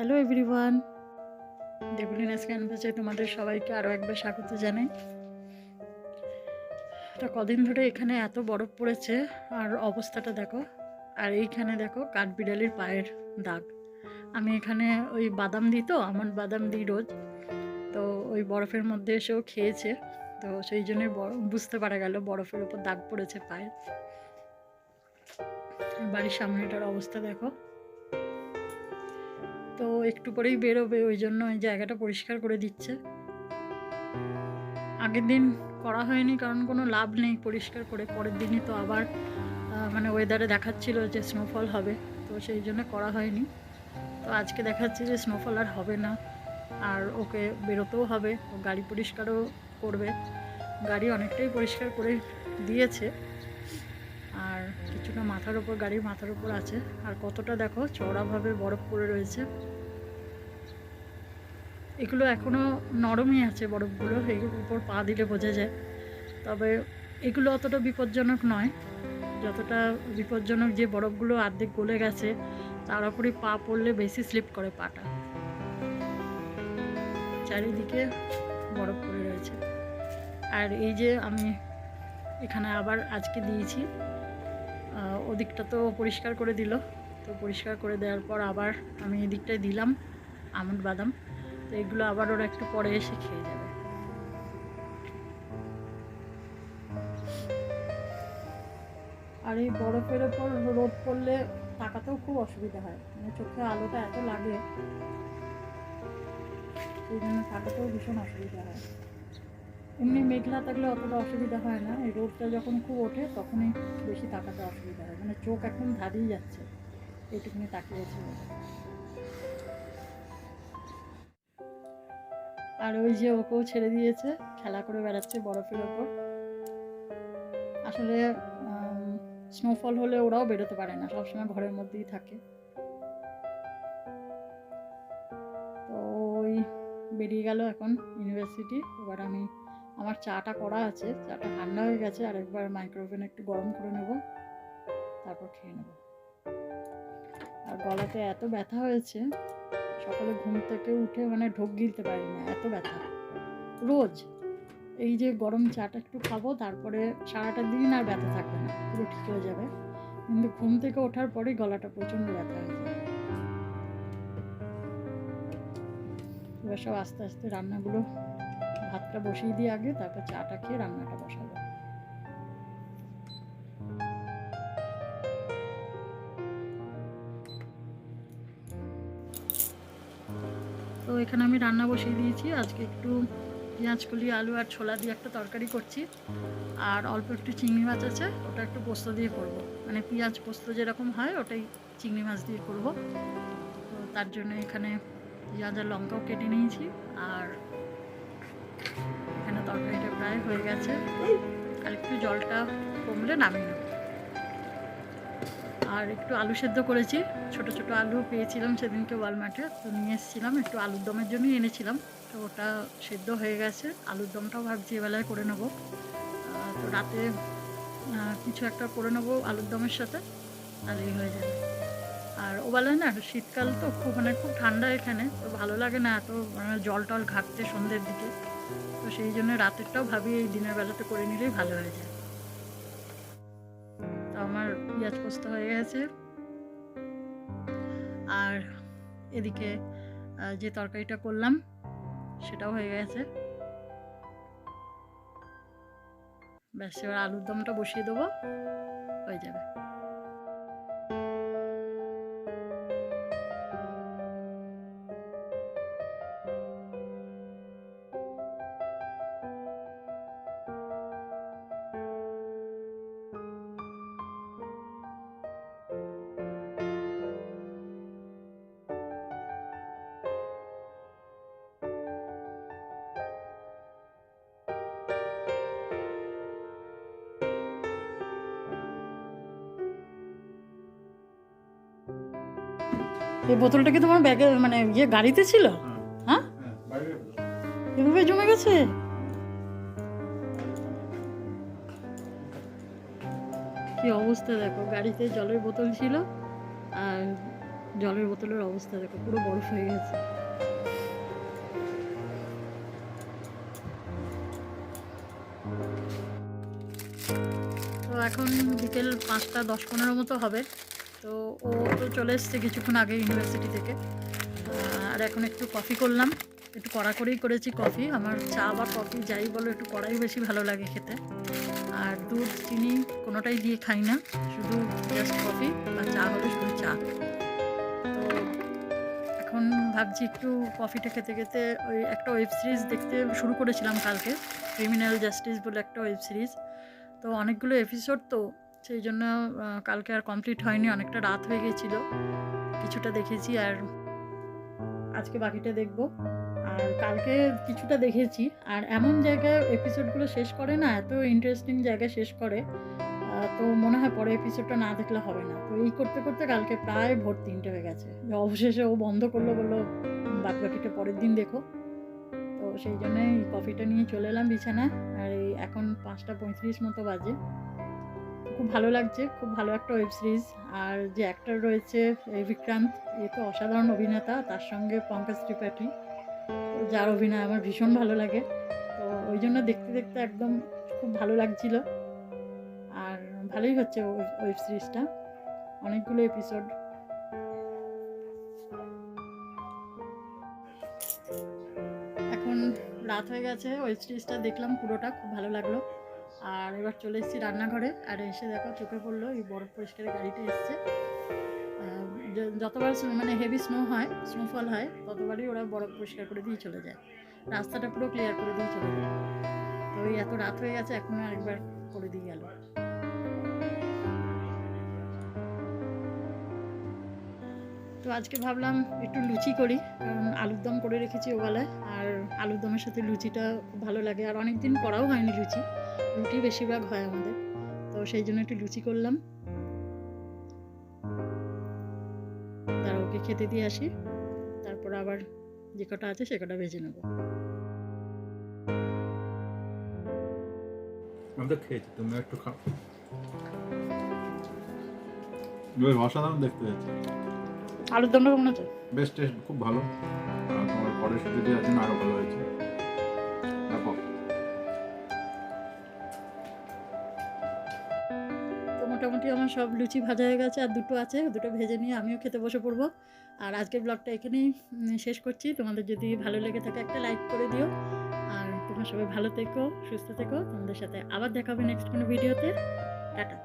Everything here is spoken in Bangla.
হ্যালো এভরিওয়ান দেবলিনাস ক্যানভাসে তোমাদের সবাইকে আরও একবার স্বাগত জানাই। তা কদিন ধরে এখানে এত বরফ পড়েছে, আর অবস্থাটা দেখো, আর এইখানে দেখো কাঠবিড়ালির পায়ের দাগ। আমি এখানে ওই বাদাম দিই তো আমার বাদাম দিই রোজ, তো ওই বরফের মধ্যে এসেও খেয়েছে, তো সেই জন্যই বুঝতে পারা গেল বরফের ওপর দাগ পড়েছে পায়ে। বাড়ির সামনেটার অবস্থা দেখো। তো একটু পরেই বেরোবে, ওই জন্য ওই জায়গাটা পরিষ্কার করে দিচ্ছে। আগের দিন করা হয়নি, কারণ কোনো লাভ নেই পরিষ্কার করে। পরের দিনই তো আবার মানে ওয়েদারে দেখাচ্ছিল যে স্নোফল হবে, তো সেই জন্য করা হয়নি। তো আজকে দেখাচ্ছে যে স্নোফল আর হবে না, আর ওকে বেরোতেও হবে, ও গাড়ি পরিষ্কারও করবে। গাড়ি অনেকটাই পরিষ্কার করে দিয়েছে। কিছুটা মাথার উপর, গাড়ির মাথার উপর আছে। আর কতটা দেখো, চওড়াভাবে বরফ পড়ে রয়েছে। এগুলো এখনও নরমই আছে বরফগুলো এগুলোর উপর পা দিলে বোঝা যায়। তবে এগুলো অতটা বিপজ্জনক নয়। যতটা বিপজ্জনক যে বরফগুলো অর্ধেক গলে গেছে, তার উপরে পা পড়লে বেশি স্লিপ করে পাটা। চারিদিকে বরফ পড়ে রয়েছে। আর এই যে আমি এখানে আবার আজকে দিয়েছি ওদিকটা তো পরিষ্কার করে দিল। তো পরিষ্কার করে দেওয়ার পর আবার আমি এদিকটায় দিলাম আমন্ড বাদাম। তো এগুলো আবার ওরা একটু পরে এসে খেয়ে যাবে। আর এই বরফের ওপর রোদ পড়লে তাকাতেও খুব অসুবিধা হয়। মানে চোখে আলোটা এত লাগে, সেই জন্য তাকাতেও ভীষণ অসুবিধা হয়। এমনি মেঘলা থাকলে অতটা অসুবিধা হয় না। এই রোদটা যখন খুব ওঠে, তখনই বেশি তাকাতে অসুবিধা হয়। মানে চোখ একদম ধারিয়ে যাচ্ছে। এইটুকুনি তাকিয়েছে। আর ওই যে ওকেও ছেড়ে দিয়েছে, খেলা করে বেড়াচ্ছে বরফের ওপর। আসলে স্নোফল হলে ওরাও বেরোতে পারে না, সবসময় ঘরের মধ্যেই থাকে। তো ওই বেরিয়ে গেল এখন ইউনিভার্সিটি এবার আমি আমার চাটা করা আছে, চাটা ঠান্ডা হয়ে গেছে, আর একবার মাইক্রোওভেন একটু গরম করে নেব, তারপর খেয়ে নেব। আর গলাতে এত ব্যথা হয়েছে, সকালে ঘুম থেকে উঠে মানে ঢোক গিলতে পারি না এত ব্যথা। রোজ এই যে গরম চাটা একটু খাব, তারপরে সারাটা দিন আর ব্যথা থাকবে না, পুরো ঠিক হয়ে যাবে। কিন্তু ঘুম থেকে ওঠার পরেই গলাটা প্রচণ্ড ব্যথা হয়ে যায়। এবার সব আস্তে আস্তে রান্নাগুলো ভাতটা বসিয়ে দিয়ে আগে, তারপর চাটা খেয়ে রান্নাটা বসাবো। তো এখানে আমি রান্না বসিয়ে দিয়েছি। আজকে একটু পেঁয়াজ, কলি, আলু আর ছোলা দিয়ে একটা তরকারি করছি। আর অল্প একটু চিংড়ি মাছ আছে, ওটা একটু পোস্ত দিয়ে করব। মানে পেঁয়াজ পোস্ত যেরকম হয়, ওটাই চিংড়ি মাছ দিয়ে করব। তো তার জন্য এখানে পেঁয়াজ আর লঙ্কাও কেটে নিয়েছি। আর এখানে তরকারিটা প্রায় হয়ে গেছে। আর একটু জলটা কমলে নেব। আর একটু আলু সেদ্ধ করেছি। ছোট ছোট আলু পেয়েছিলাম সেদিনকে ওয়ালমার্টে তো নিয়ে এসেছিলাম, একটু আলুর দমের জন্যই এনেছিলাম। তো ওটা সেদ্ধ হয়ে গেছে। আলুর দমটাও ভাবছি এবেলায় করে নেব। তো রাতে কিছু একটা করে নেব আলুর দমের সাথে। তাহলেই হয়ে যাবে। আর ওবেলায় না, শীতকাল তো খুব মানে খুব ঠান্ডা এখানে। তো ভালো লাগে না এত মানে জল টল ঘাটতে সন্ধ্যের দিকে। তো সেই জন্য রাতেরটাও ভাবি এই দিনের বেলাতে করে নিলেই ভালো হয়ে যায়। তো আমার পেঁয়াজ পোস্ত হয়ে গেছে। আর এদিকে যে তরকারিটা করলাম, সেটাও হয়ে গেছে। ব্যাস, এবার আলুর দমটা বসিয়ে দেবো, হয়ে যাবে। এই বোতলটা কি তোমার ব্যাগে মানে ইয়ে গাড়িতে ছিল? হ্যাঁ? এভাবে জমে গেছে? কি অবস্থা দেখো গাড়িতে জলের বোতল ছিল আর জলের বোতলের অবস্থা দেখো পুরো বরফ হয়ে গেছে। তো এখন বিকেল পাঁচটা দশ পনেরো মতো হবে। তো ও তো চলে এসছে কিছুক্ষণ আগে ইউনিভার্সিটি থেকে। আর এখন একটু কফি করলাম। একটু কড়া করেই করেছি কফি আমার চা বা কফি যাই বলো, একটু কড়াই বেশি ভালো লাগে খেতে। আর দুধ, চিনি কোনোটাই দিয়ে খাই না। শুধু জাস্ট কফি বা চা হলে শুধু চা। এখন ভাবছি একটু কফিটা খেতে খেতে ওই একটা ওয়েব সিরিজ দেখতে শুরু করেছিলাম কালকে। ক্রিমিনাল জাস্টিস বলে একটা ওয়েব সিরিজ তো অনেকগুলো এপিসোড তো সেই জন্য কালকে আর কমপ্লিট হয়নি, অনেকটা রাত হয়ে গেছিল। কিছুটা দেখেছি আর আজকে বাকিটা দেখব। আর কালকে কিছুটা দেখেছি। আর এমন জায়গায় এপিসোডগুলো শেষ করে না, এত ইন্টারেস্টিং জায়গায় শেষ করে তো মনে হয় পরে এপিসোডটা না দেখলে হবে না। তো এই করতে করতে কালকে প্রায় ভোর তিনটে হয়ে গেছে। অবশেষে ও বন্ধ করল বলল বাদ বাকিটা পরের দিন দেখো। তো সেই জন্যে এই কফিটা নিয়ে চলে এলাম বিছানায়। আর এই এখন পাঁচটা পঁয়ত্রিশ মতো বাজে। খুব ভালো লাগছে, খুব ভালো একটা ওয়েব সিরিজ আর যে অ্যাক্টর রয়েছে বিক্রান্ত, এ তো অসাধারণ অভিনেতা, তার সঙ্গে পঙ্কজ ত্রিপাঠী। যার অভিনয় আমার ভীষণ ভালো লাগে। তো ওই জন্য দেখতে দেখতে একদম খুব ভালো লাগছিল। আর ভালোই হচ্ছে ওয়েব সিরিজটা অনেকগুলো এপিসোড এখন রাত হয়ে গেছে ওয়েব সিরিজটা দেখলাম, পুরোটা খুব ভালো লাগল। আর এবার চলে এসেছি রান্নাঘরে। আর এসে দেখো চোখে পড়ল, এই বরফ পরিষ্কারের গাড়িটা এসছে। যতবার মানে হেভি স্নো হয় স্নোফল হয়, ততবারই ওরা বরফ পরিষ্কার করে দিয়ে চলে যায়। রাস্তাটা পুরো ক্লিয়ার করে দিয়ে চলে যায়। তো এই এত রাত হয়ে গেছে, এখন আরেকবার করে দিয়ে গেল। তো আজকে ভাবলাম একটু লুচি করি, কারণ আলুর দম করে রেখেছি ওবেলায়। আর আলুর দমের সাথে লুচিটা খুব ভালো লাগে। আর অনেক দিন করাও হয়নি লুচি। রুটি বেশিরভাগ হয় আমাদের। তো সেই জন্য একটু লুচি করলাম। তার ওকে খেতে দিয়ে আসি। তারপর আবার যে কটা আছে সে কটা ভেজে নেব। আমি তো খেয়েছি তুমি একটু খাও। বেশ অসাধারণ দেখতে হয়েছে। আলুর দমটা কেমন আছে বেশ টেস্ট খুব ভালো। তোমার পরের সাথে দেওয়ার জন্য আরও ভালো হয়েছে। আমার সব লুচি ভাজা হয়ে গেছে আর দুটো আছে, দুটো ভেজে নিয়ে আমিও খেতে বসে পড়ব। আর আজকের ব্লগটা এখানেই শেষ করছি। তোমাদের যদি ভালো লেগে থাকে একটা লাইক করে দিও। আর তোমরা সবাই ভালো থেকো, সুস্থ থেকো। তোমাদের সাথে আবার দেখাবে নেক্সট কোনো ভিডিওতে টাটা।